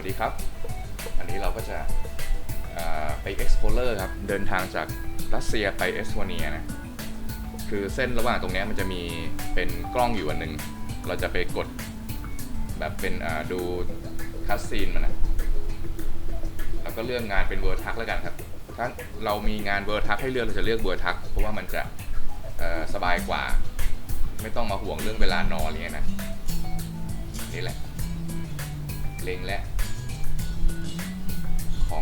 วัสดีครับ อันนี้เราก็จะไป explorer ครับ เดินทางจากรัสเซียไปเอสโตเนียนะ คือเส้นระหว่างตรงนี้มันจะมีเป็นกล้องอยู่อันหนึ่ง เราจะไปกดแบบเป็นดูคัสซีนมันนะ แล้วก็เลือกงานเป็นเวอร์ทักแล้วกันครับ ถ้าเรามีงานเวอร์ทักให้เลือกเราจะเลือกเวอร์ทักเพราะว่ามันจะสบายกว่า ไม่ต้องมาห่วงเรื่องเวลานอนอะไรเงี้ยนะ นี่แหละ เล็งและ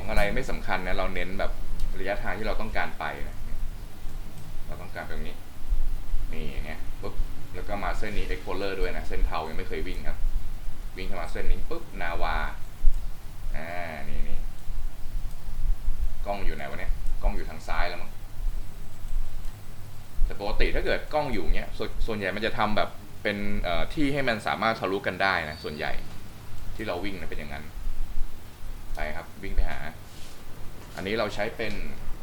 อะไรไม่สำคัญนะเราเน้นแบบระยะทางที่เราต้องการไปนะเราต้องการแบบนี้นี่อย่างเงี้ยปุ๊บแล้วก็มาเส้นนี้ explorer ด้วยนะ เส้นเทายังไม่เคยวิ่งครับ วิ่งเข้ามาเส้นนี้ปุ๊บนาวาอ่านี่นี่กล้องอยู่ไหนวะเนี่ยกล้องอยู่ทางซ้ายแล้วมั้งแต่ปกติถ้าเกิดกล้องอยู่เงี้ยสส่วนใหญ่มันจะทำแบบเป็นที่ให้มันสามารถทะลุกันได้นะส่วนใหญ่ที่เราวิ่งนะเป็นอย่างนั้น ไปครับ วิ่งไปหา อันนี้เราใช้เป็น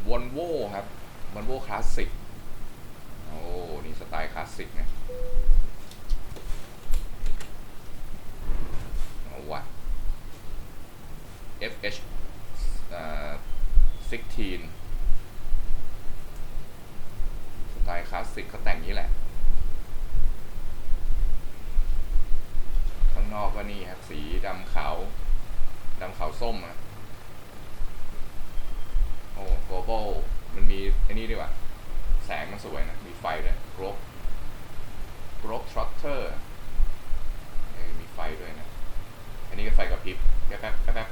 Volvo ครับ Volvo Classic โอ้ นี่สไตล์คลาสสิกนะเอาว่ะ FH อ่อ16 สไตล์คลาสสิกเขาแต่งนี้แหละ ข้างนอกก็นี่ครับ สีดำขาว ดำขาวส้มนะโอ้ global มันมีไอ้นี่ด้วยว่ะ แสงมันสวยนะ มีไฟด้วย globe globe structure มีไฟด้วยนะ อันนี้ก็ไฟกระพริบแป๊บแป๊บแป๊บ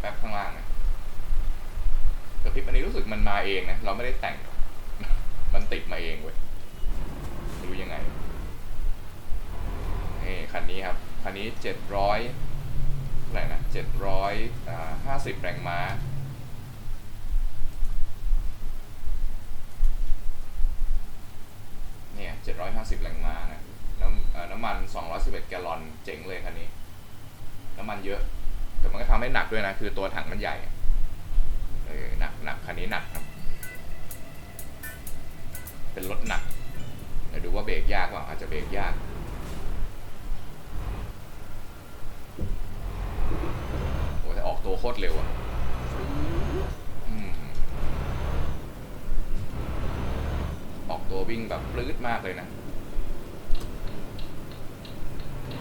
แป๊บข้างล่างนะกระพริบอันนี้รู้สึกมันมาเองนะ เราไม่ได้แต่ง มันติดมาเองเว้ยไม่รู้ยังไงนี่คันนี้ครับ คันนี้เจ็ดร้อย ไหร่นะเจ็ดร้อยห้าสิบแรงม้า เนี่ยเจ็ดร้อยห้าสิบแรงม้านะน้ำน้ำมันสองร้อยสิบเอ็ดแกลลอนเจ๋งเลยคันนี้ น้ำมันเยอะ แต่มันก็ทำให้หนักด้วยนะ คือตัวถังมันใหญ่เออหนักหนักคันนี้หนักครับ เป็นรถหนักเดี๋ยวดูว่าเบรกยากเปล่าอาจจะเบรกยาก โอ้แต่ออกตัวโคตรเร็วอะอืมออกตัววิ่งแบบ ปลื้ดมากเลยนะ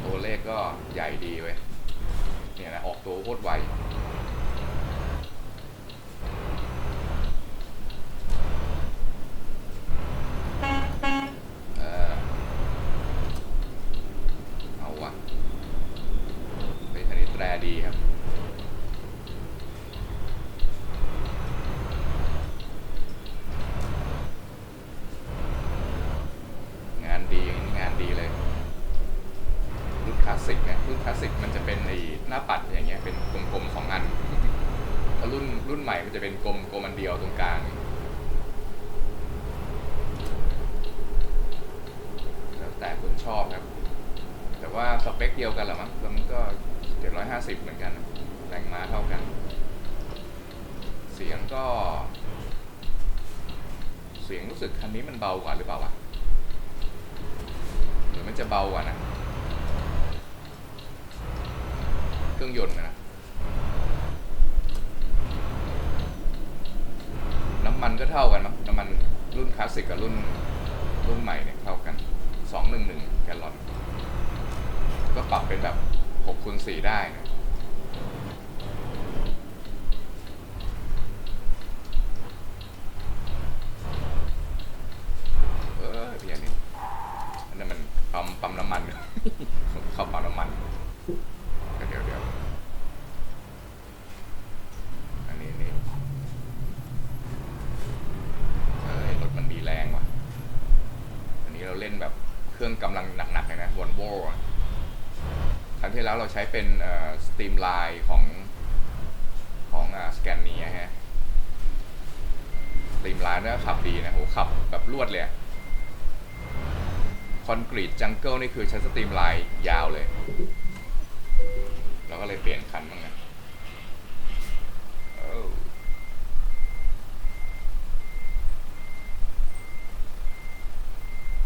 ตัวเลขก็ใหญ่ดีเว้ยเนี่ยนะออกตัวโคตรไว เออเอาวะเฮ้ยคันนี้แตรดีครับ งานดีอย่างนี้งานดีเลย รุ่นคลาสสิกนะรุ่นคลาสสิกมันจะเป็นไอ้ หน้าปัดอย่างเงี้ยเป็นกลมๆสองอันแล้วรุ่นรุ่นใหม่มันจะเป็นกลมกลมอันเดียวตรงกลางแล้วแต่คนชอบครับ แต่ว่าสเปคเดียวกันหละมั้งแล้วมันก็750เหมือนกันแรงม้าเท่ากัน เสียงก็ เสียงรู้สึกคันนี้มันเบากว่าหรือเปล่าวะหรือมันจะเบากว่านะ เครื่องยนต์นะน้ำมันก็เท่ากันมั้งน้ำมันรุ่นคลาสสิกกับรุ่นรุ่นใหม่เนี่ยเท่ากัน 211 แกลลอน ก็ปรับเป็นแบบ6คูณ4ได้นะเออเพียนี่อันนั้นมันปั๊มปั๊มน้ำมัน เข้าปั๊มน้ำมัน เดี๋ยวเดี๋ยวอันนี้นี่เอ้ยรถมันมีแรงว่ะ อันนี้เราเล่นแบบเครื่องกำลังหนักๆเลยนะวอลโวครั้งที่ แล้วเราใช้เป็นสตรีมไลน์ของของสแกนเนียฮะสตรีมไลน์เนี่ยขับดีนะโหขับแบบรวดเลยคอนกรีตจังเกิลนี่คือใช้สตรีมไลน์ยาวเลยเราก็เลยเปลี่ยนคันบ้างนะ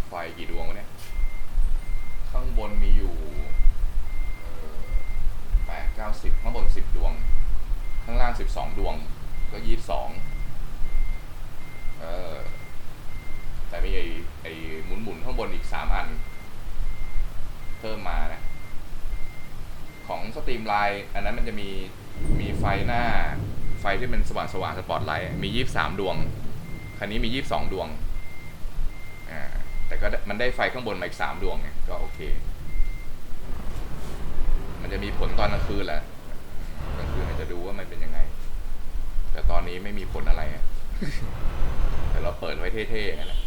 ไฟกี่ดวงวะเนี่ย ข้างบนมีอยู่ แปดเก้าสิบสิบสองดวง ก็ยี่สิบสองเออแต่มีไอ้ไอ้หมุนหมุนข้างบนอีกสามอัน เพิ่มมานะ ของสตรีมไลน์อันนั้นมันจะมีมีไฟหน้า ไฟที่เป็นสว่างสว่างสปอตไลท์มียี่สามดวง คันนี้มียี่สองดวงอ่าแต่ก็มันได้ไฟข้างบนมาอีกสามดวงไงก็โอเค มันจะมีผลตอนกลางคืนแหละกลางคืนมันจะดูว่ามันเป็นยังไง แต่ตอนนี้ไม่มีผลอะไรอะแต่เราเปิดไว้เท่ๆนั่นแหละ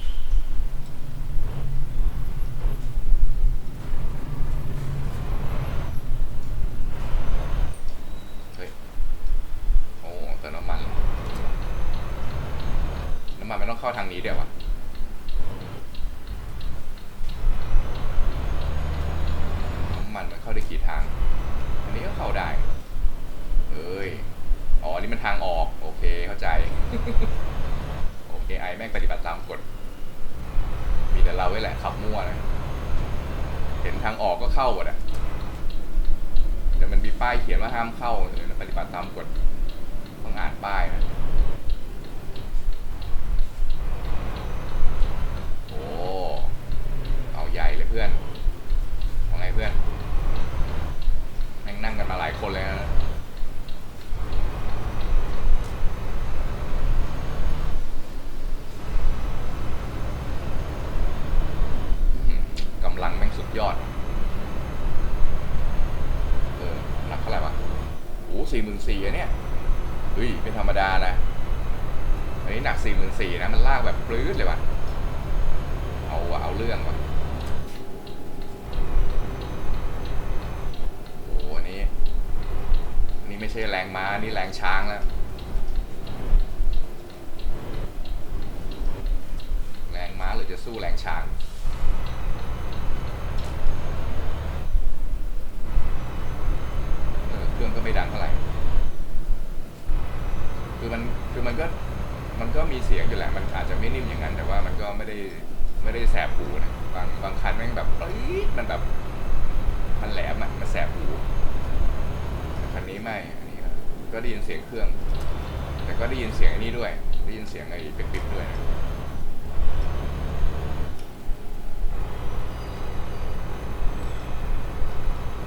เฮ้ยโอ้เติมน้ำมัน น้ำมันมันต้องเข้าทางนี้เดียววะ น้ำมันมันเข้าได้กี่ทาง อันนี้ก็เข้าได้ เอ้ย อ๋อ อันนี้มันทางออก โอเค เข้าใจ โอเค ไอแม่งปฏิบัติตามกฎ มีแต่เราไว้แหละขับมั่วนะ เห็นทางออกก็เข้าหมดอะเดี๋ยวมันมีป้ายเขียนว่าห้ามเข้าเออปฏิบัติตามกฎ ต้องอ่านป้ายนะ โอ้ เอาใหญ่เลยเพื่อนว่าไงเพื่อนแม่งนั่งกันมาหลายคนเลยนะ อื้อหือกำลังแม่งสุดยอด เออหนักเท่าไหร่วะโอ้สี่หมื่นสี่อะเนี่ย เฮ้ยเป็นธรรมดานะ อันนี้หนัก สี่นสี่นะมันลากแบบปลื้ดเลยว่ะ เอาว่ะเอาเรื่องว่ะ โอ้โหอันนี้อันนี้ไม่ใช่แรงม้า นี่แรงช้างแล้ว แรงม้าหรือจะสู้แรงช้าง เออเครื่องก็ไม่ดังเท่าไหร่ คือมันคือมันก็ มันก็มีเสียงอยู่แหละ มันอาจจะไม่นิ่มอย่างนั้น แต่ว่ามันก็ไม่ได้ไม่ได้แสบหูนะบางบางคันแม่งแบบมันแบบ มันแหลมอะมันแสบหูคันนี้ไม่อันนี้ก็ก็ได้ยินเสียงเครื่อง แต่ก็ได้ยินเสียงไอันนี้ด้วย ได้ยินเสียงไอ้ปิ๊บๆด้วยนะ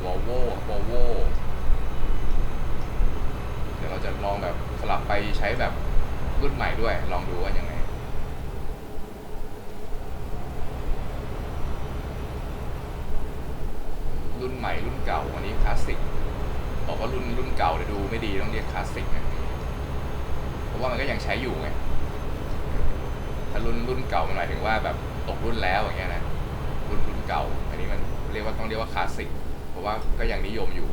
วอลโว่วอลโว่เดี๋ยวเราจะลองแบบสลับไปใช้แบบ หม่ด้วย ลองดูว่ายังไง รุ่นใหม่รุ่นเก่าอันนี้คลาสสิกบอกว่ารุ่นรุ่นเก่าเดี๋ยวดูไม่ดีต้องเรียกคลาสสิกนะเพราะว่ามันก็ยังใช้อยู่ไงถ้ารุ่นรุ่นเก่ามันหมายถึงว่าแบบตกรุ่นแล้วอย่างเงี้ยนะรุ่นรุ่นเก่า อันนี้มันเรียกว่าต้องเรียกว่าคลาสสิกเพราะว่าก็ยังนิยมอยู่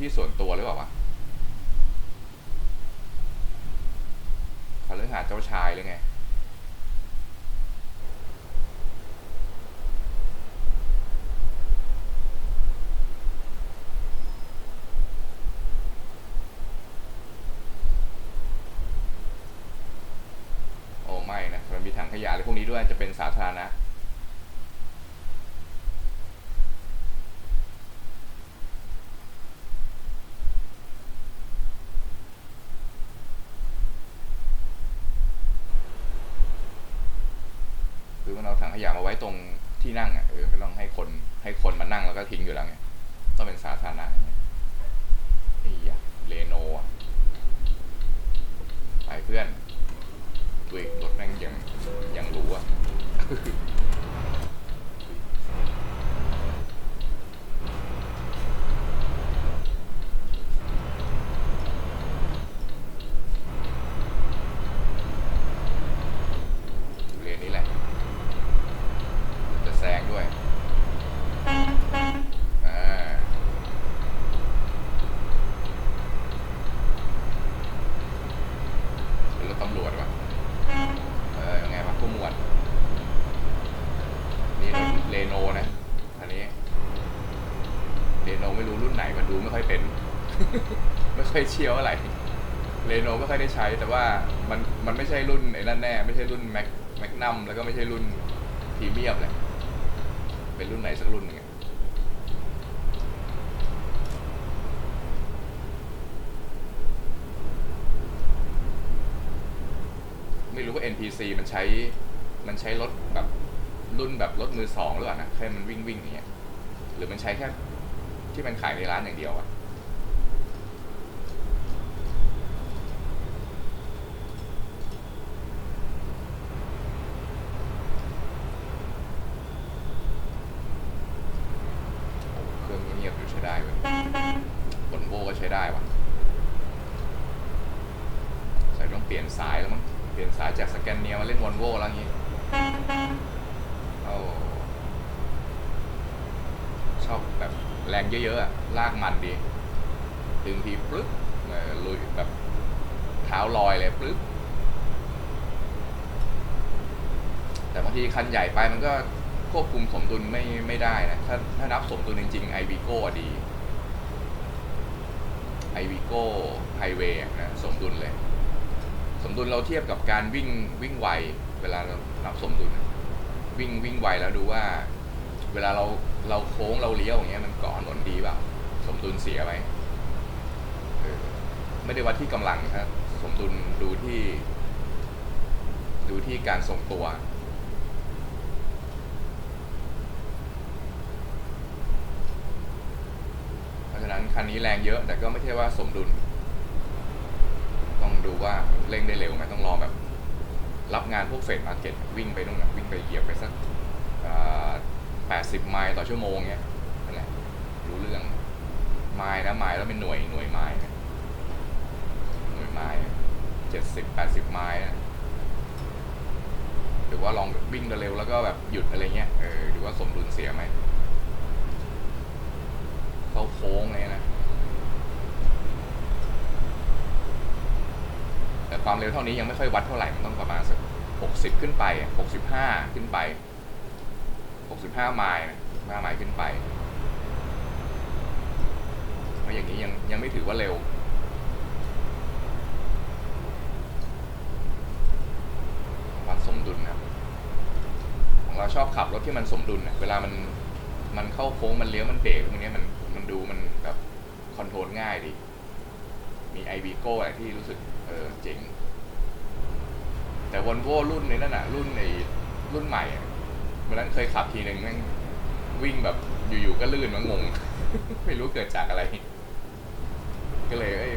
ที่ส่วนตัวหรือเปล่าวะคฤหาสน์เจ้าชายหรือไง ไม่นะ มันมีถังขยะอะไรพวกนี้ด้วยจะเป็นสาธารณะ คือมันเอาถังขยะมาไว้ตรงที่นั่งอะเออไม่ต้องให้คนให้คน มานั่งแล้วก็ทิ้งอยู่แล้วไงต้องเป็นสาธารณะอย่าไอ้ยะเลโนอะไปเพื่อนดูอีกรถแม่งยังยังรู้อะ เรียนนี้แหละ จะแซงด้วย อ่า เป็นรถตำรวจวะเออยังไงวะผู้หมวด นี่รถเรโนนะ อันนี้ เรโนไม่รู้รุ่นไหนมันดูไม่ค่อยเป็น ไม่ค่อยเชี่ยวอะไรเรโนไม่ค่อยได้ใช้ แต่ว่ามันมันไม่ใช่รุ่นไอ้นั่นแน่ไม่ใช่รุ่นแม็กแม็กนัมแล้วก็ไม่ใช่รุ่นพรีเมียมเลยเป็นรุ่นไหนสักรุ่นหนึงไม่รู้ว่า NPC มันใช้มันใช้รถแบบรุ่นแบบรถมือสองหรือเปล่านะแค่มันวิ่งวิ่งอย่างเงี้ยหรือมันใช้แค่ที่มันขายในร้านอย่างเดียวอะ เครื่องเงียบๆอยู่ใช้ได้เว้ยบนโวก็ใช้ได้วะใส่ต้องเปลี่ยนสายแล้วมั้งเปลี่ยนสายจากสแกนเนียมาเล่นวอลโวแล้วงี้โอ้ชอบแบบแรงเยอะๆอะลากมันดีดึงทีปึ๊บเออลุยแบบเท้าลอยเลยปึ๊บแต่บางทีคันใหญ่ไปมันก็ควบคุมสมดุลไม่ไม่ได้นะ ถ้าถ้านับสมดุลจริงๆ i v i g o อะดี i v i g o Highway อะนะสมดุลเลย สมดุลเราเทียบกับการวิ่งวิ่งไว เวลาเรานับสมดุลวิ่งวิ่งไวแล้วดูว่า เวลาเราเราโค้งเราเลี้ยวอย่างเงี้ยมันเกาะถนนดีเปล่าสมดุลเสียไหมไม่ได้วัดที่กำลังนะสมดุลดูที่ ดูที่การทรงตัวเพราะฉะนั้นคันนี้แรงเยอะแต่ก็ไม่ใช่ว่าสมดุล ดูว่าเร่งได้เร็วไหมต้องรอแบบ รับงานพวกเฟดมาร์เก็ตวิ่งไปนู่นนะวิ่งไปเหยียบไปสักแปดสิบไมล์ต่อชั่วโมงเงี้ยนั่นแหละรู้เรื่องไมล์นะไมล์แล้วเป็นหน่วยหน่วยไมล์หน่วยไมล์เจ็ดสิบแปดสิบไมล์นะหรือว่าลองวิ่งเร็วแล้วก็แบบหยุดอะไรเงี้ยเออดูว่าสมดุลเสียไหมเขาโค้งเลยนะ แต่ ความเร็วเท่านี้ยังไม่ค่อยวัดเท่าไหร่ มันต้องประมาณสักหกสิบขึ้นไปหกสิบห้าขึ้นไปหกสิบห้าไมล์ห้าไมล์ขึ้นไปเพราะอย่างนี้ยังยังไม่ถือว่าเร็ว วัดสมดุลนะของเราชอบขับรถที่มันสมดุลนะเวลามันมันเข้าโค้งมันเลี้ยวมันเบรกพวกนี้มันมันดูมันแบบคอนโทรลง่ายดี มีไอวีโก้อะไรที่รู้สึก เออเจ๋ง แต่วอลโวรุ่นในนั่นอะรุ่นในรุ่นใหม่อะวันนั้นเคยขับทีหนึ่งแม่งวิ่งแบบอยู่ๆก็ลื่นมันงง ไม่รู้เกิดจากอะไร ก็เลยเอ้ย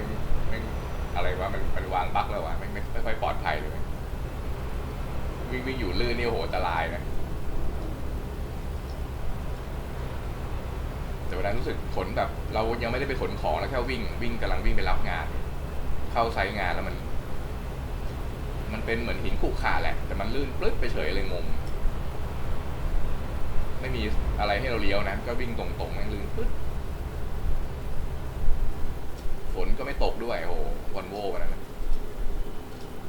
ม่งอะไรวะมันมันวางบั๊กแล้ววะไม่ไม่ไม่ค่อยปลอดภัยเลย วิ่งวิ่งอยู่ลื่นนี่โหอันตรายนะแต่วันนั้นรู้สึกขนแบบ เรายังไม่ได้ไปขนของแล้วแค่วิ่งวิ่งกำลังวิ่งไปรับงาน เข้าไซต์งานแล้วมัน มันเป็นเหมือนหินขรุขระแหละ แต่มันลื่นปลึ๊ดไปเฉยเลยงงไม่มีอะไรให้เราเลี้ยวนะ ก็วิ่งตรงๆแม่งลื่นปึ๊ดฝนก็ไม่ตกด้วยโอ้วันโววันนั้นะ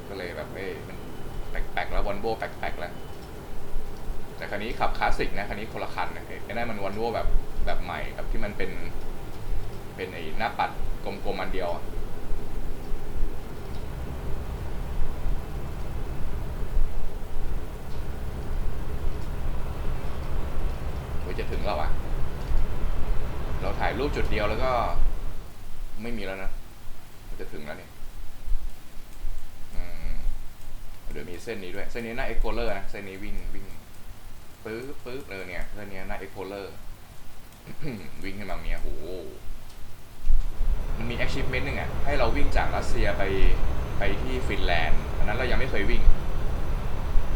ก็เลยแบบเอ้ยมันแปลกๆแล้ววันโวแปลกๆแล้วแต่คันนี้ขับคลาสสิกนะคันนี้คนละคันนะไอ้นั่นมันวันโวแบบแบบใหม่แบบที่มันเป็น เป็นไอ้หน้าปัดกลมๆอันเดียวอะ จุดเดียวแล้วก็ ไม่มีแล้วนะ มันจะถึงแล้วเนี่ยเดี๋ยวมีเส้นนี้ด้วย เส้นนี้หน้าเอ็กโพเลอร์นะ เส้นนี้วิ่งวิ่งปึ๊บปึ๊บเออเนี่ยเส้นนี้หน้าเอ็กโพเลอร์วิ่งขึ้นมาเนี้ยโหมันมี achievement หนึ่งอะ ให้เราวิ่งจากรัสเซียไปไปที่ฟินแลนด์ อันนั้นเรายังไม่เคยวิ่ง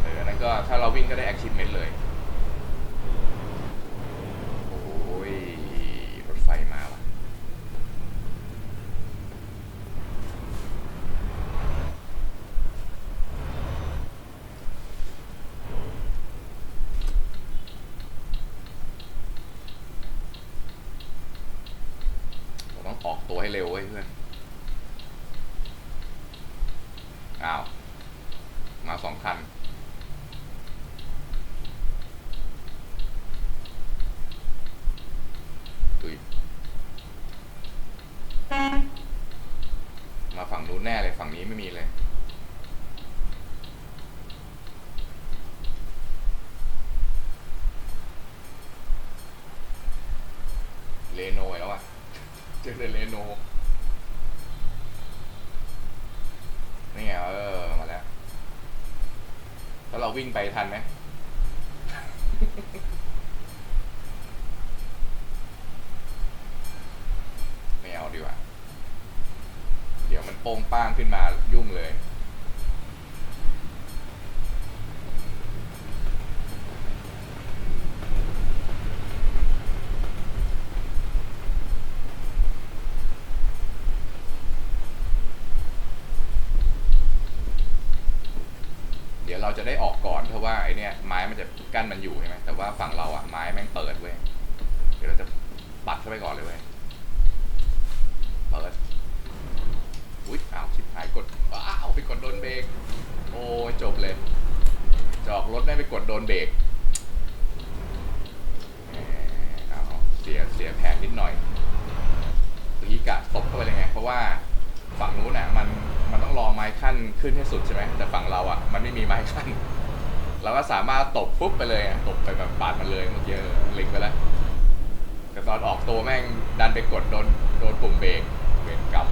เอออันนั้นก็ถ้าเราวิ่งก็ได้ achievement เลย โอ้ย รถไฟมาว่ะ เราต้องออกตัวให้เร็วเว้ยเพื่อน อ้าว มาสองคัน ดุยมาฝั่งนู้นแน่เลย ฝั่งนี้ไม่มีเลย เลโนอีกแล้วอะ เจอเลยเลโน นี่ไงเออ มาแล้ว แล้ วิ่งไปทันไหมเอาดีกว่า เดี๋ยวมันโป้งป้างขึ้นมายุ่งเลย เดี๋ยวเรา จะได้ออกก่อนเพราะว่าไอเนี้ยไม้มันจะกั้นมันอยู่ใช่ไหมแต่ว่าฝั่งเราอะไม้แม่งเปิดเว้ยเดี๋ยวเราจะปัดเข้าไปก่อนเลยเว้ยเปิดอุ๊ยอ้าวชิบหายกดว้าวไปกดโดนเบรกโอ้ยจบเลยจอกรถได้ไปกดโดนเบรกเอาเสียเสียแผนนิดหน่อยเมื่อกี้กะตบเข้าไปเลยไงเพราะว่าฝั่งนู้นน่ะมัน มันต้องรอไม้ขั้นขึ้นให้สุดใช่ไหมแต่ฝั่งเราอะมันไม่มีไม้ขั้นเราก็สามารถตบปุ๊บไปเลยอะตบไปแบบปาดมันเลยเมื่อกี้ลิงไปแล้วแต่ตอนออกตัวแม่งดันไปกดโดนโดนปุ่มเบรกเวรกรรม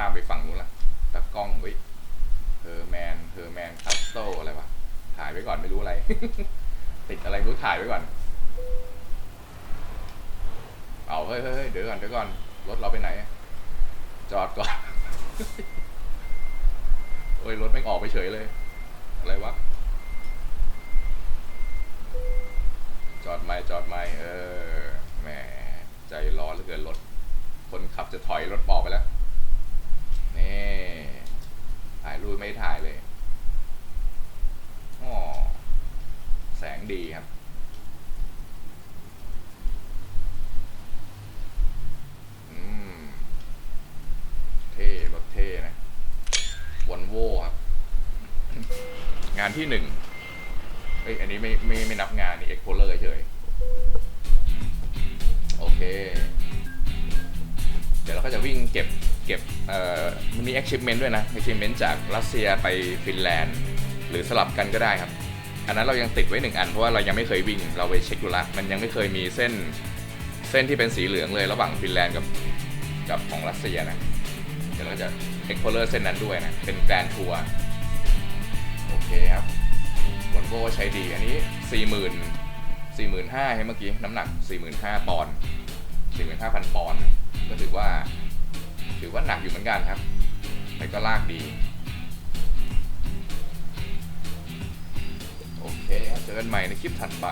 ข้ามไปฝั่งนู้นละตะกล้องเว้ยเฮอร์แมนเฮอร์แมนคัสโตอะไรวะถ่ายไว้ก่อนไม่รู้อะไร ติดอะไรรู้ถ่ายไว้ก่อน เอาเฮ้ยเฮ้ยเฮ้ยเดี๋ยวก่อนเดี๋ยวก่อนรถเราไปไหน จอดก่อนโอ้ยรถไม่ออกไปเฉยเลย อะไรวะ จอดไม่จอดไม่เออแหมใจร้อนเหลือเกินรถ คนขับจะถอยรถปอกไปแล้ว นี่ถ่ายรูปไม่ถ่ายเลยอ๋อแสงดีครับ อืม เท่รถเท่นะวอนโวครับ งานที่หนึ่งเอ้ย อันนี้ไม่ไม่ไม่นับงานนี่เอ็กโพเลอร์เฉย โอเค เดี๋ยวเราก็จะวิ่งเก็บ ก็บมันมี achievement ด้วยนะ achievement จากรัสเซียไปฟินแลนด์ หรือสลับกันก็ได้ครับ อันนั้นเรายังติดไว้หนึ่งอันเพราะว่าเรายังไม่เคยวิ่งเราไปเช็คดูละมันยังไม่เคยมีเส้นเส้นที่เป็นสีเหลืองเลยระหว่างฟินแลนด์กับกับของรัสเซียนะเดี๋ยวเราจะ explorer เส้นนั้นด้วยนะเป็นแกรนทัวร์โอเคครับวอลโวใช้ดีอันนี้ 40,000 45,000ใช่เมื่อกี้น้ำหนัก 45,000ปอนด์45,000 ปอนด์ก็ถือว่า ถือว่าหนักอยู่เหมือนกันครับแต่ก็ลากดี โอเคครับเจอกันใหม่ในคลิปถัดไป